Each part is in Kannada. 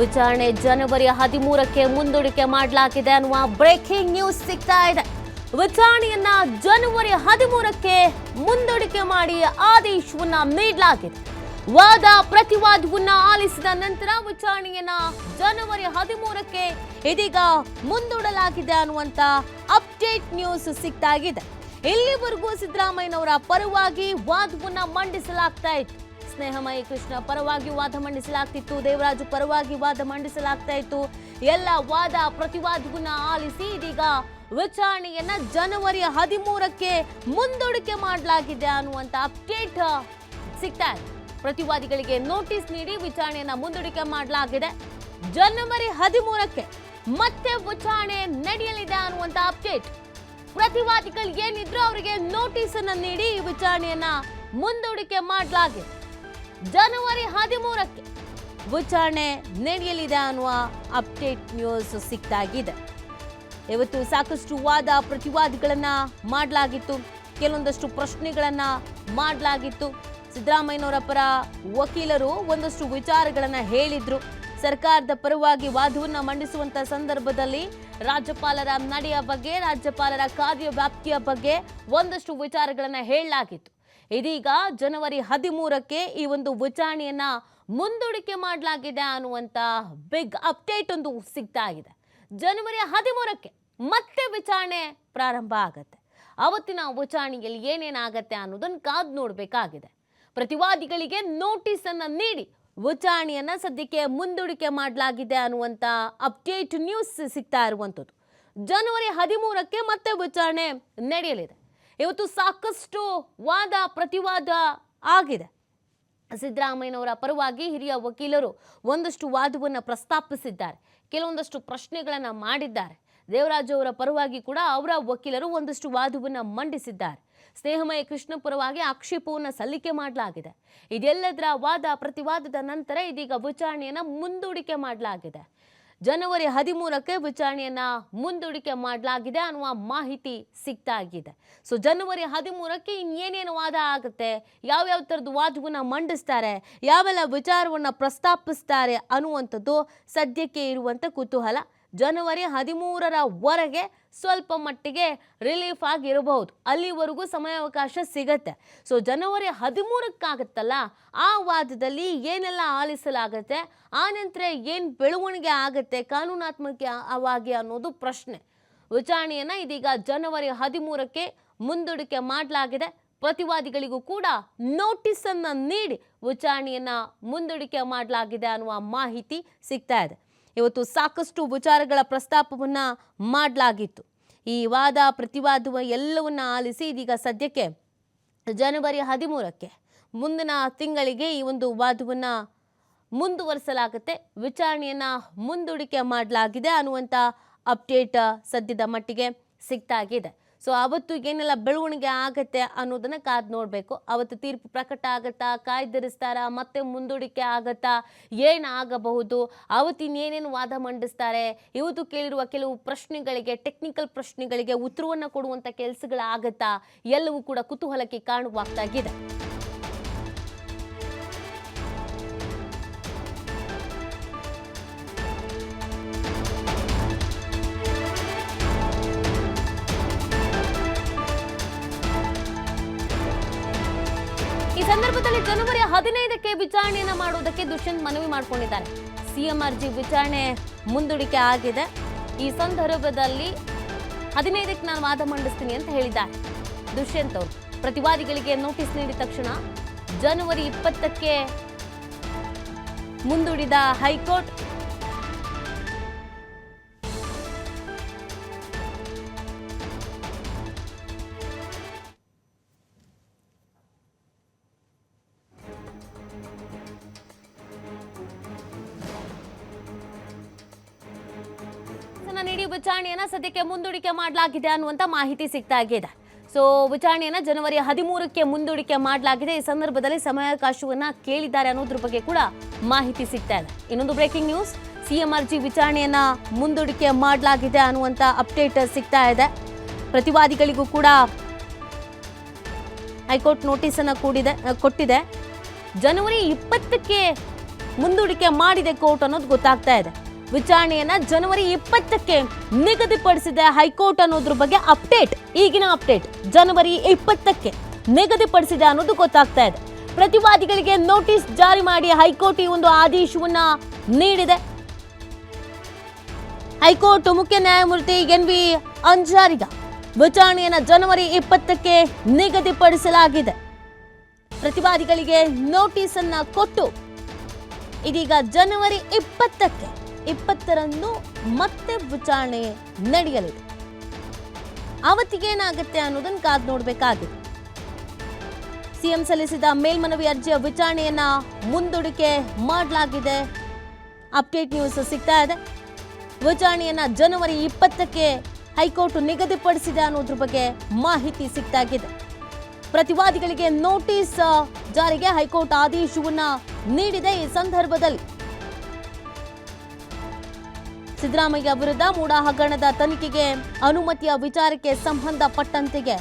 ವಿಚಾರಣೆ ಜನವರಿ ಹದಿಮೂರಕ್ಕೆ ಮುಂದೂಡಿಕೆ ಮಾಡಲಾಗಿದೆ ಅನ್ನುವ ಬ್ರೇಕಿಂಗ್ ನ್ಯೂಸ್ ಸಿಗ್ತಾ ಇದೆ. ವಿಚಾರಣೆಯನ್ನ ಜನವರಿ ಹದಿಮೂರಕ್ಕೆ ಮುಂದೂಡಿಕೆ ಮಾಡಿ ಆದೇಶವನ್ನ ನೀಡಲಾಗಿದೆ. ವಾದ ಪ್ರತಿವಾದವನ್ನ ಆಲಿಸಿದ ನಂತರ ವಿಚಾರಣೆಯನ್ನ ಜನವರಿ ಹದಿಮೂರಕ್ಕೆ ಇದೀಗ ಮುಂದೂಡಲಾಗಿದೆ ಅನ್ನುವಂತ ಅಪ್ಡೇಟ್ ನ್ಯೂಸ್ ಸಿಗ್ತಾ ಇದೆ. ಇಲ್ಲಿವರೆಗೂ ಸಿದ್ದರಾಮಯ್ಯನವರ ಪರವಾಗಿ ವಾದವನ್ನ ಮಂಡಿಸಲಾಗ್ತಾ ಇತ್ತು. ಸ್ನೇಹಮಯಿ ಕೃಷ್ಣ. ಪರವಾಗಿ ವಾದ ಮಂಡಿಸಲಾಗ್ತಿತ್ತು. ದೇವರಾಜು ಪರವಾಗಿ ವಾದ ಮಂಡಿಸಲಾಗ್ತಾ ಇತ್ತು. ಎಲ್ಲ ವಾದ ಪ್ರತಿವಾದವನ್ನ ಆಲಿಸಿ ಇದೀಗ ವಿಚಾರಣೆಯನ್ನ ಜನವರಿ ಹದಿಮೂರಕ್ಕೆ ಮುಂದೂಡಿಕೆ ಮಾಡಲಾಗಿದೆ ಅನ್ನುವಂತ ಅಪ್ಡೇಟ್ ಸಿಗ್ತಾ ಇದೆ. ಪ್ರತಿವಾದಿಗಳಿಗೆ ನೋಟಿಸ್ ನೀಡಿ ವಿಚಾರಣೆಯನ್ನ ಮುಂದೂಡಿಕೆ ಮಾಡಲಾಗಿದೆ. ಜನವರಿ ಹದಿಮೂರಕ್ಕೆ ಮತ್ತೆ ವಿಚಾರಣೆ ನಡೆಯಲಿದೆ ಅನ್ನುವಂತ ಅಪ್ಡೇಟ್. ಪ್ರತಿವಾದಿಗಳು ಏನಿದ್ರು ಅವರಿಗೆ ನೋಟಿಸ್ ಅನ್ನ ನೀಡಿ ವಿಚಾರಣೆಯನ್ನ ಮುಂದೂಡಿಕೆ ಮಾಡಲಾಗಿದೆ. ಜನವರಿ ಹದಿಮೂರಕ್ಕೆ ವಿಚಾರಣೆ ನಡೆಯಲಿದೆ ಅನ್ನುವ ಅಪ್ಡೇಟ್ ನ್ಯೂಸ್ ಸಿಕ್ತಾಗಿದೆ. ಇವತ್ತು ಸಾಕಷ್ಟು ವಾದ ಪ್ರತಿವಾದಗಳನ್ನು ಮಾಡಲಾಗಿತ್ತು. ಕೆಲವೊಂದಷ್ಟು ಪ್ರಶ್ನೆಗಳನ್ನ ಮಾಡಲಾಗಿತ್ತು. ಸಿದ್ದರಾಮಯ್ಯನವರ ಪರ ವಕೀಲರು ಒಂದಷ್ಟು ವಿಚಾರಗಳನ್ನ ಹೇಳಿದರು. ಸರ್ಕಾರದ ಪರವಾಗಿ ವಾದವನ್ನು ಮಂಡಿಸುವಂತ ಸಂದರ್ಭದಲ್ಲಿ ರಾಜ್ಯಪಾಲರ ನಡೆಯ ಬಗ್ಗೆ, ರಾಜ್ಯಪಾಲರ ಕಾರ್ಯವ್ಯಾಪ್ತಿಯ ಬಗ್ಗೆ ಒಂದಷ್ಟು ವಿಚಾರಗಳನ್ನ ಹೇಳಲಾಗಿತ್ತು. ಇದೀಗ ಜನವರಿ ಹದಿಮೂರಕ್ಕೆ ಈ ಒಂದು ವಿಚಾರಣೆಯನ್ನ ಮುಂದೂಡಿಕೆ ಮಾಡಲಾಗಿದೆ ಅನ್ನುವಂತ ಬಿಗ್ ಅಪ್ಡೇಟ್ ಒಂದು ಸಿಗ್ತಾ ಇದೆ. ಜನವರಿ ಹದಿಮೂರಕ್ಕೆ ಮತ್ತೆ ವಿಚಾರಣೆ ಪ್ರಾರಂಭ ಆಗತ್ತೆ. ಅವತ್ತಿನ ವಿಚಾರಣೆಯಲ್ಲಿ ಏನೇನಾಗತ್ತೆ ಅನ್ನೋದನ್ನು ಕಾದು ನೋಡಬೇಕಾಗಿದೆ. ಪ್ರತಿವಾದಿಗಳಿಗೆ ನೋಟಿಸ್ ಅನ್ನ ನೀಡಿ ವಿಚಾರಣೆಯನ್ನ ಸದ್ಯಕ್ಕೆ ಮುಂದೂಡಿಕೆ ಮಾಡಲಾಗಿದೆ ಅನ್ನುವಂತ ಅಪ್ಡೇಟ್ ನ್ಯೂಸ್ ಸಿಗ್ತಾ ಇರುವಂಥದ್ದು. ಜನವರಿ ಹದಿಮೂರಕ್ಕೆ ಮತ್ತೆ ವಿಚಾರಣೆ ನಡೆಯಲಿದೆ. ಇವತ್ತು ಸಾಕಷ್ಟು ವಾದ, ಪ್ರತಿವಾದ ಆಗಿದೆ. ಸಿದ್ದರಾಮಯ್ಯನವರ ಪರವಾಗಿ ಹಿರಿಯ ವಕೀಲರು ಒಂದಷ್ಟು ವಾದವನ್ನು ಪ್ರಸ್ತಾಪಿಸಿದ್ದಾರೆ. ಕೆಲವೊಂದಷ್ಟು ಪ್ರಶ್ನೆಗಳನ್ನು ಮಾಡಿದ್ದಾರೆ. ದೇವರಾಜು ಅವರ ಪರವಾಗಿ ಕೂಡ ಅವರ ವಕೀಲರು ಒಂದಷ್ಟು ವಾದವನ್ನು ಮಂಡಿಸಿದ್ದಾರೆ. ಸ್ನೇಹಮಯ ಕೃಷ್ಣ ಪರವಾಗಿ ಆಕ್ಷೇಪವನ್ನು ಸಲ್ಲಿಕೆ ಮಾಡಲಾಗಿದೆ. ಇದೆಲ್ಲದರ ವಾದ, ಪ್ರತಿವಾದದ ನಂತರ ಇದೀಗ ವಿಚಾರಣೆಯನ್ನು ಮುಂದೂಡಿಕೆ ಮಾಡಲಾಗಿದೆ. ಜನವರಿ ಹದಿಮೂರಕ್ಕೆ ವಿಚಾರಣೆಯನ್ನ ಮುಂದೂಡಿಕೆ ಮಾಡಲಾಗಿದೆ ಅನ್ನುವ ಮಾಹಿತಿ ಸಿಗ್ತಾ ಇದೆ ಸೊ ಜನವರಿ ಹದಿಮೂರಕ್ಕೆ ಇನ್ನೇನೇನು ವಾದ ಆಗುತ್ತೆ? ಯಾವ್ಯಾವ ಥರದ್ದು ವಾದವನ್ನ ಮಂಡಿಸ್ತಾರೆ? ಯಾವೆಲ್ಲ ವಿಚಾರವನ್ನ ಪ್ರಸ್ತಾಪಿಸ್ತಾರೆ ಅನ್ನುವಂಥದ್ದು ಸದ್ಯಕ್ಕೆ ಇರುವಂಥ ಕುತೂಹಲ. ಜನವರಿ ಹದಿಮೂರರವರೆಗೆ ಸ್ವಲ್ಪ ಮಟ್ಟಿಗೆ ರಿಲೀಫ್ ಆಗಿರಬಹುದು. ಅಲ್ಲಿವರೆಗೂ ಸಮಯಾವಕಾಶ ಸಿಗತ್ತೆ. ಸೊ ಜನವರಿ ಹದಿಮೂರಕ್ಕಾಗತ್ತಲ್ಲ? ಆ ವಾದದಲ್ಲಿ ಏನೆಲ್ಲ ಆಲಿಸಲಾಗತ್ತೆ? ಆ ನಂತರ ಏನು ಬೆಳವಣಿಗೆ ಆಗತ್ತೆ? ಕಾನೂನಾತ್ಮಕವಾಗಿ ಅನ್ನೋದು ಪ್ರಶ್ನೆ. ವಿಚಾರಣೆಯನ್ನ ಇದೀಗ ಜನವರಿ ಹದಿಮೂರಕ್ಕೆ ಮುಂದೂಡಿಕೆ ಮಾಡಲಾಗಿದೆ. ಪ್ರತಿವಾದಿಗಳಿಗೂ ಕೂಡ ನೋಟಿಸ್ ಅನ್ನ ನೀಡಿ ವಿಚಾರಣೆಯನ್ನ ಮುಂದೂಡಿಕೆ ಮಾಡಲಾಗಿದೆ ಅನ್ನುವ ಮಾಹಿತಿ ಸಿಗ್ತಾ ಇದೆ. ಇವತ್ತು ಸಾಕಷ್ಟು ವಿಚಾರಗಳ ಪ್ರಸ್ತಾಪವನ್ನು ಮಾಡಲಾಗಿತ್ತು. ಈ ವಾದ ಪ್ರತಿವಾದವ ಎಲ್ಲವನ್ನ ಆಲಿಸಿ ಇದೀಗ ಸದ್ಯಕ್ಕೆ ಜನವರಿ ಹದಿಮೂರಕ್ಕೆ ಮುಂದಿನ ತಿಂಗಳಿಗೆ ಈ ಒಂದು ವಾದವನ್ನು ಮುಂದುವರಿಸಲಾಗುತ್ತೆ. ವಿಚಾರಣೆಯನ್ನ ಮುಂದೂಡಿಕೆ ಮಾಡಲಾಗಿದೆ ಅನ್ನುವಂಥ ಅಪ್ಡೇಟ್ ಸದ್ಯದ ಮಟ್ಟಿಗೆ ಸಿಗ್ತಾಗಿದೆ ಸೊ ಅವತ್ತು ಏನೆಲ್ಲ ಬೆಳವಣಿಗೆ ಆಗತ್ತೆ ಅನ್ನೋದನ್ನ ಕಾದು ನೋಡಬೇಕು. ಅವತ್ತು ತೀರ್ಪು ಪ್ರಕಟ ಆಗತ್ತಾ, ಕಾಯ್ದಿರಿಸ್ತಾರಾ, ಮತ್ತೆ ಮುಂದೂಡಿಕೆ ಆಗತ್ತಾ ಏನಾಗಬಹುದು ಅವತ್ತಿನ ಏನೇನು ವಾದ ಮಂಡಿಸ್ತಾರೆ, ಇವತ್ತು ಕೇಳಿರುವ ಕೆಲವು ಪ್ರಶ್ನೆಗಳಿಗೆ ಟೆಕ್ನಿಕಲ್ ಪ್ರಶ್ನೆಗಳಿಗೆ ಉತ್ತರವನ್ನು ಕೊಡುವಂಥ ಕೆಲಸಗಳಾಗತ್ತಾ, ಎಲ್ಲವೂ ಕೂಡ ಕುತೂಹಲಕ್ಕೆ ಕಾರಣವಾಗ್ತಾಗಿದೆ ಹದಿನೈದಕ್ಕೆ ವಿಚಾರಣೆಯನ್ನ ಮಾಡುವುದಕ್ಕೆ ದುಷ್ಯಂತ್ ಮನವಿ ಮಾಡಿಕೊಂಡಿದ್ದಾರೆ ಸಿಎಂ ಅರ್ಜಿ ವಿಚಾರಣೆ ಮುಂದೂಡಿಕೆ ಆಗಿದೆ. ಈ ಸಂದರ್ಭದಲ್ಲಿ ಹದಿನೈದಕ್ಕೆ ನಾನು ವಾದ ಮಂಡಿಸ್ತೀನಿ ಅಂತ ಹೇಳಿದ್ದಾರೆ. ದುಷ್ಯಂತ್ ಅವರು, ಪ್ರತಿವಾದಿಗಳಿಗೆ ನೋಟಿಸ್ ನೀಡಿದ ತಕ್ಷಣ ಜನವರಿ ಇಪ್ಪತ್ತಕ್ಕೆ ಮುಂದೂಡಿದ ಹೈಕೋರ್ಟ್ ವಿಚಾರಣೆಯನ್ನ ಸದ್ಯಕ್ಕೆ ಮುಂದೂಡಿಕೆ ಮಾಡಲಾಗಿದೆ ಅನ್ನುವಂತ ಮಾಹಿತಿ ಸಿಗ್ತಾ ಇದೆ. ಸೊ ವಿಚಾರಣೆಯನ್ನ ಜನವರಿ ಹದಿಮೂರಕ್ಕೆ ಮುಂದೂಡಿಕೆ ಮಾಡಲಾಗಿದೆ. ಈ ಸಂದರ್ಭದಲ್ಲಿ ಸಮಯಾವಕಾಶವನ್ನ ಕೇಳಿದ್ದಾರೆ ಅನ್ನೋದ್ರ ಬಗ್ಗೆ ಕೂಡ ಮಾಹಿತಿ ಸಿಗ್ತಾ ಇದೆ. ಇನ್ನೊಂದು ಬ್ರೇಕಿಂಗ್ ನ್ಯೂಸ್ ಸಿಎಂ ಅರ್ಜಿ ವಿಚಾರಣೆಯನ್ನ ಮುಂದೂಡಿಕೆ ಮಾಡಲಾಗಿದೆ ಅನ್ನುವಂತ ಅಪ್ಡೇಟ್ ಸಿಗ್ತಾ ಇದೆ. ಪ್ರತಿವಾದಿಗಳಿಗೂ ಕೂಡ ಹೈಕೋರ್ಟ್ ನೋಟಿಸ್ ಅನ್ನು ಕೂಡಿದೆ, ಕೊಟ್ಟಿದೆ. ಜನವರಿ ಇಪ್ಪತ್ತಕ್ಕೆ ಮುಂದೂಡಿಕೆ ಮಾಡಿದೆ ಕೋರ್ಟ್ ಅನ್ನೋದು ಗೊತ್ತಾಗ್ತಾ ಇದೆ. ವಿಚಾರಣೆಯನ್ನ ಜನವರಿ ಇಪ್ಪತ್ತಕ್ಕೆ ನಿಗದಿಪಡಿಸಿದೆ ಹೈಕೋರ್ಟ್ ಅನ್ನೋದ್ರ ಬಗ್ಗೆ ಅಪ್ಡೇಟ್, ಈಗಿನ ಅಪ್ಡೇಟ್ ಜನವರಿ ಇಪ್ಪತ್ತಕ್ಕೆ ನಿಗದಿಪಡಿಸಿದೆ ಅನ್ನೋದು ಗೊತ್ತಾಗ್ತಾ ಇದೆ. ಪ್ರತಿವಾದಿಗಳಿಗೆ ನೋಟಿಸ್ ಜಾರಿ ಮಾಡಿ ಹೈಕೋರ್ಟ್ ಈ ಒಂದು ಆದೇಶವನ್ನ ನೀಡಿದೆ. ಹೈಕೋರ್ಟ್ ಮುಖ್ಯ ನ್ಯಾಯಮೂರ್ತಿ ಎನ್ ವಿ ಅಂಜಾರಿಗ ವಿಚಾರಣೆಯನ್ನ ಜನವರಿ ಇಪ್ಪತ್ತಕ್ಕೆ ನಿಗದಿಪಡಿಸಲಾಗಿದೆ. ಪ್ರತಿವಾದಿಗಳಿಗೆ ನೋಟಿಸ್ ಅನ್ನ ಕೊಟ್ಟು ಇದೀಗ ಜನವರಿ ಇಪ್ಪತ್ತಕ್ಕೆ ಇಪ್ಪತ್ತರಂದು ಮತ್ತೆ ವಿಚಾರಣೆ ನಡೆಯಲಿದೆ. ಅವತ್ತಿಗೇನಾಗುತ್ತೆ ಅನ್ನೋದನ್ನ ಕಾದ್ ನೋಡಬೇಕಾಗಿದೆ. ಸಿಎಂ ಸಲ್ಲಿಸಿದ ಮೇಲ್ಮನವಿ ಅರ್ಜಿಯ ವಿಚಾರಣೆಯನ್ನ ಮುಂದೂಡಿಕೆ ಮಾಡಲಾಗಿದೆ. ಅಪ್ಡೇಟ್ ನ್ಯೂಸ್ ಸಿಗ್ತಾ ಇದೆ. ವಿಚಾರಣೆಯನ್ನ ಜನವರಿ ಇಪ್ಪತ್ತಕ್ಕೆ ಹೈಕೋರ್ಟ್ ನಿಗದಿಪಡಿಸಿದೆ ಅನ್ನೋದ್ರ ಬಗ್ಗೆ ಮಾಹಿತಿ ಸಿಗ್ತಾಗಿದೆ. ಪ್ರತಿವಾದಿಗಳಿಗೆ ನೋಟಿಸ್ ಜಾರಿಗೆ ಹೈಕೋರ್ಟ್ ಆದೇಶವನ್ನ ನೀಡಿದೆ ಈ ಸಂದರ್ಭದಲ್ಲಿ. ಸಿದ್ದರಾಮಯ್ಯ ವಿರುದ್ಧ ಮೂಡ ಹಗರಣದ ತನಿಖೆಗೆ ಅನುಮತಿಯ ವಿಚಾರಕ್ಕೆ ಸಂಬಂಧಪಟ್ಟಂತೆಗೆ.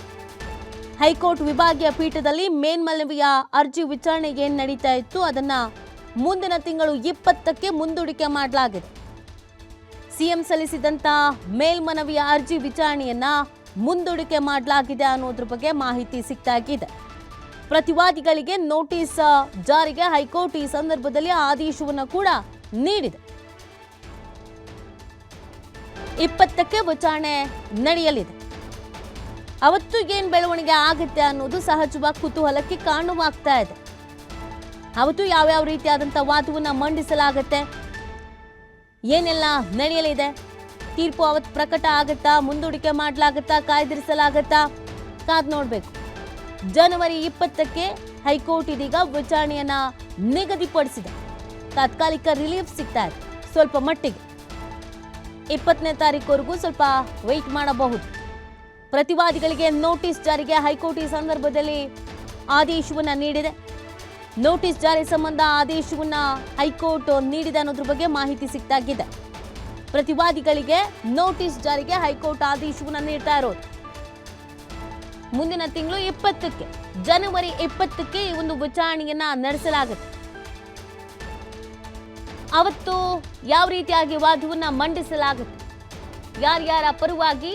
ಹೈಕೋರ್ಟ್ ವಿಭಾಗೀಯ ಪೀಠದಲ್ಲಿ ಮೇಲ್ಮನವಿಯ ಅರ್ಜಿ ವಿಚಾರಣೆ ಏನು ನಡೀತಾ ಇತ್ತು. ಅದನ್ನ ಮುಂದಿನ ತಿಂಗಳು ಇಪ್ಪತ್ತಕ್ಕೆ ಮುಂದೂಡಿಕೆ ಮಾಡಲಾಗಿದೆ. ಸಿಎಂ ಸಲ್ಲಿಸಿದಂತ ಮೇಲ್ಮನವಿಯ ಅರ್ಜಿ ವಿಚಾರಣೆಯನ್ನ ಮುಂದೂಡಿಕೆ ಮಾಡಲಾಗಿದೆ ಅನ್ನೋದ್ರ ಬಗ್ಗೆ ಮಾಹಿತಿ ಸಿಗ್ತಾಗಿದೆ ಪ್ರತಿವಾದಿಗಳಿಗೆ ನೋಟಿಸ್ ಜಾರಿಗೆ ಹೈಕೋರ್ಟ್ ಈ ಸಂದರ್ಭದಲ್ಲಿ ಆದೇಶವನ್ನು ಕೂಡ ನೀಡಿದೆ. ಇಪ್ಪತ್ತಕ್ಕೆ ವಿಚಾರಣೆ ನಡೆಯಲಿದೆ. ಅವತ್ತು ಏನ್ ಬೆಳವಣಿಗೆ ಆಗುತ್ತೆ ಅನ್ನೋದು ಸಹಜವಾಗಿ ಕುತೂಹಲಕ್ಕೆ ಕಾರಣವಾಗ್ತಾ ಇದೆ. ಅವತ್ತು ಯಾವ್ಯಾವ ರೀತಿಯಾದಂಥ ವಾದವನ್ನ ಮಂಡಿಸಲಾಗತ್ತೆ? ಏನೆಲ್ಲ ನಡೆಯಲಿದೆ? ತೀರ್ಪು ಅವತ್ತು ಪ್ರಕಟ ಆಗುತ್ತಾ? ಮುಂದೂಡಿಕೆ ಮಾಡಲಾಗುತ್ತಾ? ಕಾಯ್ದಿರಿಸಲಾಗತ್ತಾ? ಕಾದ್ ನೋಡ್ಬೇಕು. ಜನವರಿ ಇಪ್ಪತ್ತಕ್ಕೆ ಹೈಕೋರ್ಟ್ ಇದೀಗ ವಿಚಾರಣೆಯನ್ನ ನಿಗದಿಪಡಿಸಿದೆ. ತಾತ್ಕಾಲಿಕ ರಿಲೀಫ್ ಸಿಗ್ತಾ ಇದೆ. ಸ್ವಲ್ಪ ಮಟ್ಟಿಗೆ. ಇಪ್ಪತ್ತನೇ ತಾರೀಕುವರೆಗೂ ಸ್ವಲ್ಪ ವೆಯ್ಟ್ ಮಾಡಬಹುದು. ಪ್ರತಿವಾದಿಗಳಿಗೆ ನೋಟಿಸ್ ಜಾರಿಗೆ ಹೈಕೋರ್ಟ್ ಈ ಸಂದರ್ಭದಲ್ಲಿ ಆದೇಶವನ್ನು ನೀಡಿದೆ. ನೋಟಿಸ್ ಜಾರಿ ಸಂಬಂಧ ಆದೇಶವನ್ನು ಹೈಕೋರ್ಟ್ ನೀಡಿದೆ ಅನ್ನೋದ್ರ ಬಗ್ಗೆ ಮಾಹಿತಿ ಸಿಕ್ತಾಗಿದೆ ಪ್ರತಿವಾದಿಗಳಿಗೆ ನೋಟಿಸ್ ಜಾರಿಗೆ ಹೈಕೋರ್ಟ್ ಆದೇಶವನ್ನು ನೀಡ್ತಾ ಇರೋದು. ಮುಂದಿನ ತಿಂಗಳು ಇಪ್ಪತ್ತಕ್ಕೆ, ಜನವರಿ ಇಪ್ಪತ್ತಕ್ಕೆ ಈ ಒಂದು ವಿಚಾರಣೆಯನ್ನ ನಡೆಸಲಾಗುತ್ತೆ. ಅವತ್ತು ಯಾವ ರೀತಿಯಾಗಿ ವಾದವನ್ನು ಮಂಡಿಸಲಾಗುತ್ತೆ? ಯಾರ್ಯಾರ ಪರವಾಗಿ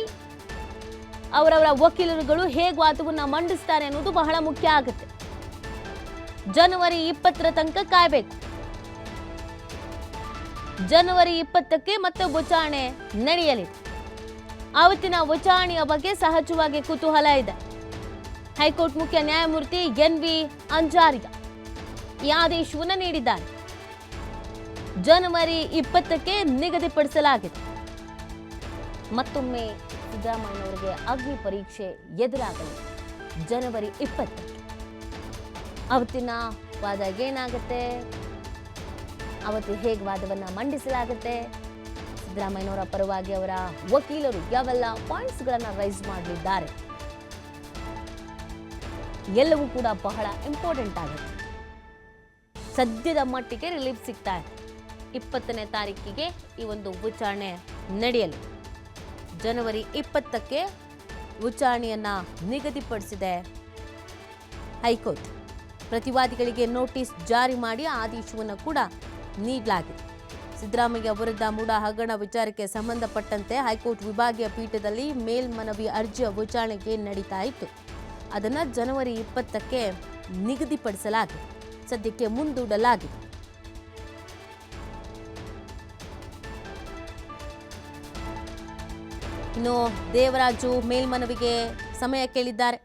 ಅವರವರ ವಕೀಲರುಗಳು ಹೇಗೆ ವಾದವನ್ನು ಮಂಡಿಸ್ತಾರೆ ಅನ್ನೋದು ಬಹಳ ಮುಖ್ಯ ಆಗುತ್ತೆ. ಜನವರಿ ಇಪ್ಪತ್ತರ ತನಕ ಕಾಯಬೇಕು. ಜನವರಿ ಇಪ್ಪತ್ತಕ್ಕೆ ಮತ್ತೆ ವಿಚಾರಣೆ ನಡೆಯಲಿದೆ. ಆವತ್ತಿನ ವಿಚಾರಣೆಯ ಬಗ್ಗೆ ಸಹಜವಾಗಿ ಕುತೂಹಲ ಇದೆ. ಹೈಕೋರ್ಟ್ ಮುಖ್ಯ ನ್ಯಾಯಮೂರ್ತಿ ಎನ್ ವಿ ಅಂಜಾರಿಗ ಈ ಆದೇಶವನ್ನು ನೀಡಿದ್ದಾರೆ. ಜನವರಿ ಇಪ್ಪತ್ತಕ್ಕೆ ನಿಗದಿಪಡಿಸಲಾಗಿದೆ. ಮತ್ತೊಮ್ಮೆ ಸಿದ್ದರಾಮಯ್ಯನವರಿಗೆ ಅಗ್ನಿ ಪರೀಕ್ಷೆ ಎದುರಾಗಲಿ. ಜನವರಿ ಇಪ್ಪತ್ತಕ್ಕೆ. ಅವತ್ತಿನ ವಾದ ಏನಾಗುತ್ತೆ? ಅವತ್ತು ಹೇಗೆ ವಾದವನ್ನು ಮಂಡಿಸಲಾಗುತ್ತೆ? ಸಿದ್ದರಾಮಯ್ಯನವರ ಪರವಾಗಿ ಅವರ ವಕೀಲರು ಯಾವೆಲ್ಲ ಪಾಯಿಂಟ್ಸ್ಗಳನ್ನು ರೈಸ್ ಮಾಡಲಿದ್ದಾರೆ? ಎಲ್ಲವೂ ಕೂಡ ಬಹಳ ಇಂಪಾರ್ಟೆಂಟ್ ಆಗುತ್ತೆ ಸದ್ಯದ ಮಟ್ಟಿಗೆ ರಿಲೀಫ್ ಸಿಗ್ತಾ ಇದೆ. ಇಪ್ಪತ್ತನೇ ತಾರೀಕಿಗೆ ಈ ಒಂದು ವಿಚಾರಣೆ ನಡೆಯಲಿ ಜನವರಿ ಇಪ್ಪತ್ತಕ್ಕೆ ವಿಚಾರಣೆಯನ್ನು ನಿಗದಿಪಡಿಸಿದೆ ಹೈಕೋರ್ಟ್. ಪ್ರತಿವಾದಿಗಳಿಗೆ ನೋಟಿಸ್ ಜಾರಿ ಮಾಡಿ ಆದೇಶವನ್ನು ಕೂಡ ನೀಡಲಾಗಿದೆ. ಸಿದ್ದರಾಮಯ್ಯ ವಿರುದ್ಧ ಮೂಡ ಹಗರಣ ವಿಚಾರಕ್ಕೆ ಸಂಬಂಧಪಟ್ಟಂತೆ ಹೈಕೋರ್ಟ್ ವಿಭಾಗೀಯ ಪೀಠದಲ್ಲಿ ಮೇಲ್ಮನವಿ ಅರ್ಜಿಯ ವಿಚಾರಣೆಗೆ ನಡೀತಾ ಇತ್ತು. ಅದನ್ನು ಜನವರಿ ಇಪ್ಪತ್ತಕ್ಕೆ ನಿಗದಿಪಡಿಸಲಾಗಿದೆ. ಸದ್ಯಕ್ಕೆ ಮುಂದೂಡಲಾಗಿದೆ. ಇನ್ನು ದೇವರಾಜು ಮೇಲ್ಮನವಿಗೆ ಸಮಯ ಕೇಳಿದ್ದಾರೆ.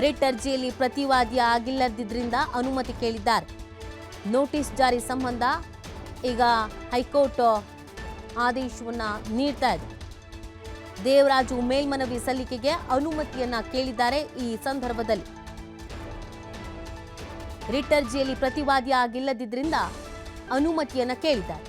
ರಿಟ್ ಅರ್ಜಿಯಲ್ಲಿ ಪ್ರತಿವಾದಿ ಆಗಿಲ್ಲದಿದ್ದರಿಂದ ಅನುಮತಿ ಕೇಳಿದ್ದಾರೆ. ನೋಟಿಸ್ ಜಾರಿ ಸಂಬಂಧ ಈಗ ಹೈಕೋರ್ಟ್ ಆದೇಶವನ್ನ ನೀಡ್ತಾ ಇದೆ. ದೇವರಾಜು ಮೇಲ್ಮನವಿ ಸಲ್ಲಿಕೆಗೆ ಅನುಮತಿಯನ್ನ ಕೇಳಿದ್ದಾರೆ ಈ ಸಂದರ್ಭದಲ್ಲಿ. ರಿಟ್ ಅರ್ಜಿಯಲ್ಲಿ ಪ್ರತಿವಾದಿ ಆಗಿಲ್ಲದಿದ್ದರಿಂದ ಅನುಮತಿಯನ್ನ ಕೇಳಿದ್ದಾರೆ.